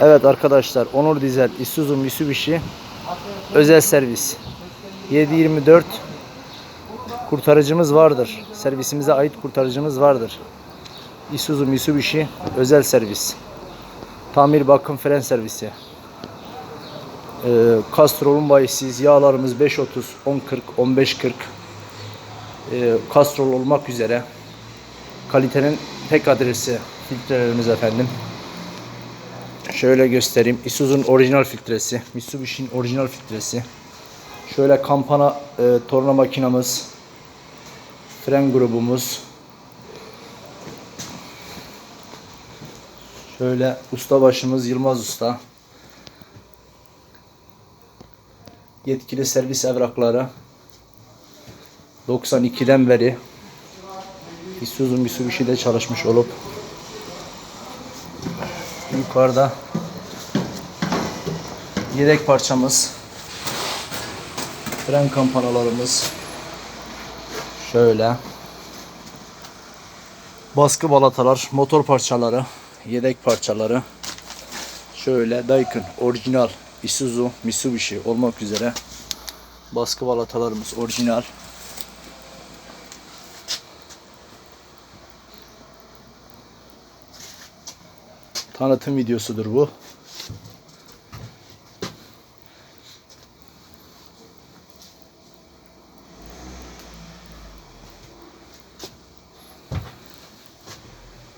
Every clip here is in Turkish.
Evet arkadaşlar Onur Dizel Isuzu Mitsubishi özel servis 724 kurtarıcımız vardır. Servisimize ait kurtarıcımız vardır. Isuzu Mitsubishi özel servis. Tamir bakım fren servisi. Ee, Castrol'un bayisiz yağlarımız 530 1040 1540 ee, Castrol olmak üzere kalitenin tek adresi filtrelerimiz efendim. Şöyle göstereyim. Isuzu'nun orijinal filtresi. Mitsubishi'nin orijinal filtresi. Şöyle kampana e, torna makinamız. Fren grubumuz. Şöyle ustabaşımız Yılmaz Usta. Yetkili servis evrakları. 92'den beri Isuzu Mitsubishi'de çalışmış olup yukarıda. Yedek parçamız. Fren kampanalarımız. Şöyle. Baskı balatalar motor parçaları yedek parçaları. Şöyle Daikin orijinal Isuzu Mitsubishi olmak üzere baskı balatalarımız orijinal tanıtım videosudur bu.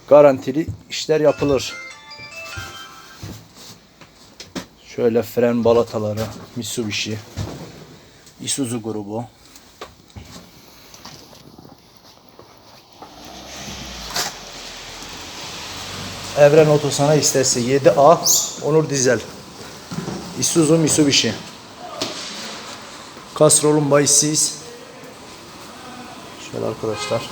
Garantili işler yapılır. Şöyle fren balataları Mitsubishi Isuzu grubu Evren Otosan'a istese 7A Onur Dizel. Isuzu Mitsubishi. Castrol'un bayisiyiz. Şöyle arkadaşlar